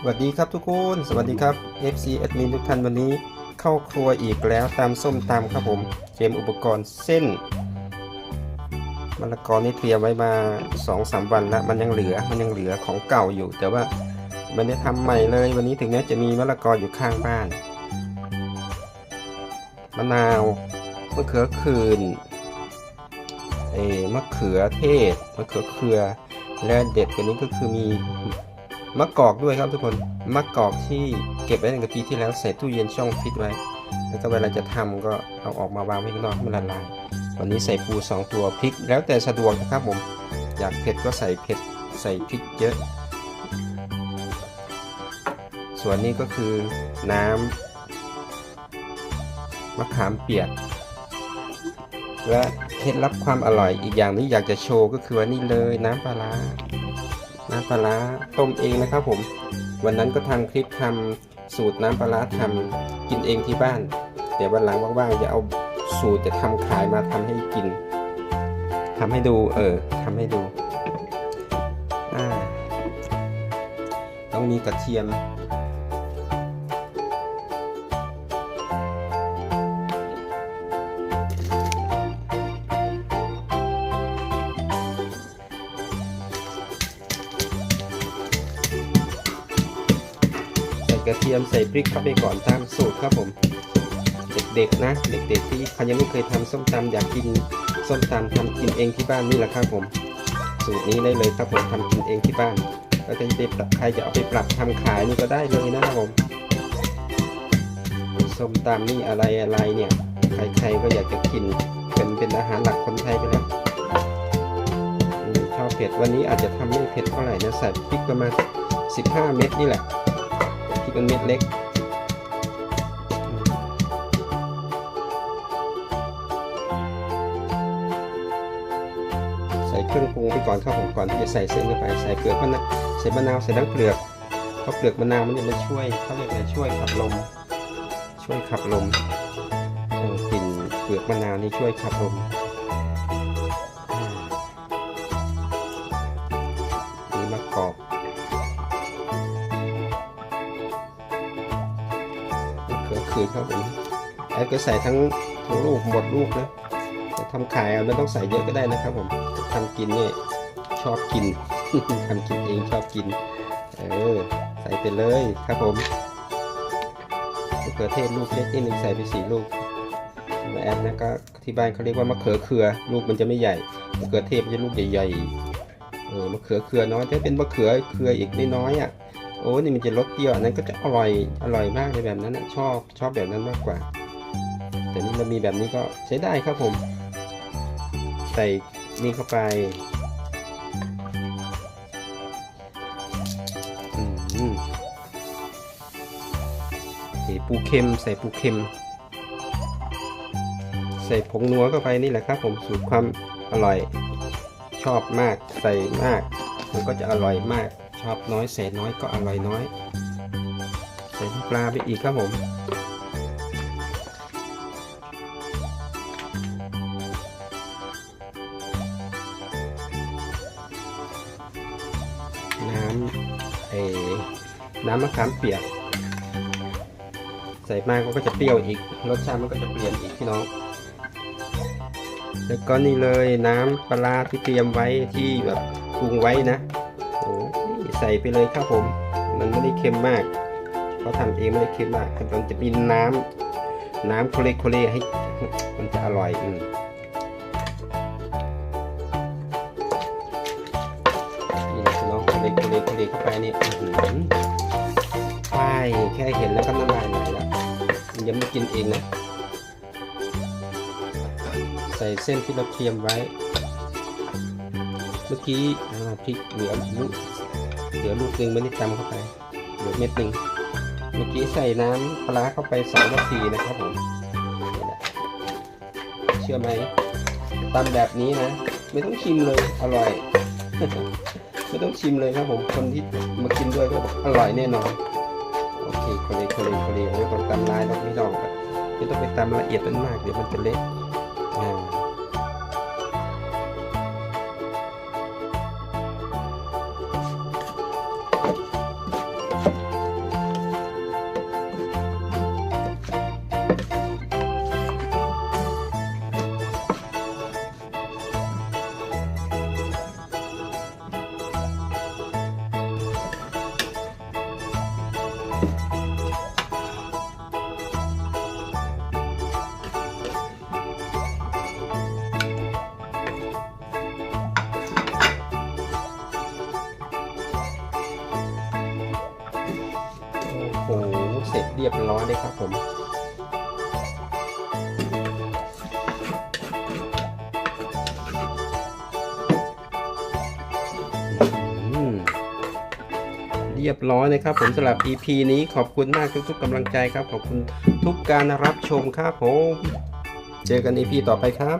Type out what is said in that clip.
สวัสดีครับทุกคน สวัสดีครับ FC แอดมินทุกท่านวันนี้เข้าครัวอีกแล้วตามส้มตำครับผมเตรียมอุปกรณ์เส้นมะละกอนี่เตรียมไว้มา2-3วันแล้วมันยังเหลือมันยังเหลือของเก่าอยู่ แต่ว่ามันได้ทำใหม่เลย วันนี้ถึงแม้จะมีมะละกออยู่ข้างบ้านมะนาวมะเขือคืนเอมะเขือเทศมะเขือเครือและเด็ดกว่านี้ก็คือมี มะกอกด้วยครับทุกคนมะกอกที่เก็บไว้ตั้งแต่ปีที่แล้วใส่ตู้เย็นช่องฟิตไว้ แล้วก็เวลาจะทำก็เอาออกมาวางไว้ข้างนอกให้มันละลายวันนี้ใส่ปูสองตัวพริก แล้วแต่สะดวกนะครับผมอยากเผ็ดก็ใส่เผ็ดใส่พริกเยอะ ส่วนนี้ก็คือน้ำมะขามเปียก และเคล็ดลับความอร่อยอีกอย่างนี้อยากจะโชว์ก็คือว่านี่เลยน้ำปลาร้า น้ำปลาร้าต้มเองนะครับผม วันนั้นก็ทำคลิปทำสูตรน้ำปลาร้าทำกินเองที่บ้าน เดี๋ยววันหลังว่างๆจะเอาสูตรจะทำขายมาทำให้กินทำให้ดูเออทำให้ดูต้องมีกระเทียม กระเทียมใส่พริกเข้าไปก่อนตามสูตรครับผม เด็กๆนะ เด็กๆที่เขายังไม่เคยทำส้มตำอยากกินส้มตำทำกินเองที่บ้านนี่แหละครับผม สูตรนี้ได้เลยครับผมทำกินเองที่บ้านแล้วจะไปปรับใครจะเอาไปปรับทำขายนี่ก็ได้เลยนะครับผมส้มตำนี่อะไรอะไรเนี่ยใครๆก็อยากจะกินเป็นเป็นอาหารหลักคนไทยไปแล้วชอบเผ็ดวันนี้อาจจะทำไม่เผ็ดเท่าไหร่นะใส่พริกประมาณ15 เม็ดนี่แหละ เป็นเม็ดเล็กใส่เครื่องปรุงไปก่อนครับผมก่อนที่จะใส่เส้นเข้าไปใส่เปลือกมะนาวใส่มะนาวใส่ทั้งเปลือกเพราะเปลือกมะนาวมันจะมาช่วยเขาเรียกอะไรช่วยขับลม ช่วยขับลมกลิ่นเปลือกมะนาวนี่ช่วยขับลมอืมมีมะกอก คืนครับผมแล้วก็ใส่ทั้งทั้งลูกหมดลูกนะแต่ทำขายเอาไม่ต้องใส่เยอะก็ได้นะครับผมทำกินเนี่ยชอบกินทำกินเองชอบกิน เออ ใส่ไปเลยครับผมมะเขือเทศลูกเล็กนิดนึงใส่ไปสี่ลูกมาแอดนะก็ที่บ้านเขาเรียกว่ามะเขือเครือ ลูกมันจะไม่ใหญ่มะเขือเทศมันจะลูกใหญ่ๆเออมะเขือเครือน้อยถ้าเป็นมะเขือเครืออีกน้อยๆอะ โอ้นี่มันจะรสเปรี้ยวอันนั้นก็จะอร่อยอร่อยมากเลยแบบนั้นนะชอบชอบแบบนั้นมากกว่า แต่นี่เรามีแบบนี้ก็ใช้ได้ครับผม ใส่นี่เข้าไปอืมใส่ปูเค็มใส่ปูเค็ม ใส่ผงนัวเข้าไปนี่แหละครับผมสูตรความอร่อย ชอบมากใส่มาก มันก็จะอร่อยมาก ชอบน้อยใส่น้อยก็อร่อยน้อยใส่น้ำปลาไปอีกครับผมน้ำเอน้ำมะขามเปียก ใส่มากมันก็จะเปรี้ยวอีก รสชาติมันก็จะเปลี่ยนอีกพี่น้อง แล้วก็นี่เลยน้ำปลาที่เตรียมไว้ที่แบบปรุงไว้นะ ใส่ไปเลยครับผม มันไม่ได้เค็มมากเขาทำเองไม่ได้เค็มมากมันจะมีน้ำน้ำโคเลโคเลให้ มันจะอร่อยอืมนี่นะน้องโคเลโคเลโคเลเข้าไปนี่อื้อหือใช่แค่เห็นแล้วก็น้ำลายไหลแล้วยังไม่กินเองนะใส่เส้นที่เราเตรียมไว้ เมื่อกี้พริกเหลือลูก เหลือลูกหนึ่งไม่ได้ตำเข้าไปเหลือเม็ดหนึ่งเมื่อกี้ใส่น้ำปลาเข้าไปสองนาทีนะครับผมเชื่อไหมตำแบบนี้นะ ไม่ต้องชิมเลยอร่อย ไม่ต้องชิมเลยครับผมคนที่มากินด้วยก็บอกอร่อยแน่นอนโอเคโคเลโคเลโคเลไม่ต้องตำลายเราไม่ต้องไม่ต้องไปตำละเอียดมันมากเดี๋ยวมันจะเละอ่า โอ้โห เสร็จเรียบร้อยเลยครับผมอืมเรียบร้อยนะครับผมสำหรับ EP นี้ขอบคุณมากทุกๆกำลังใจครับ ขอบคุณทุกการรับชมครับผม เจอกัน EP ต่อไปครับ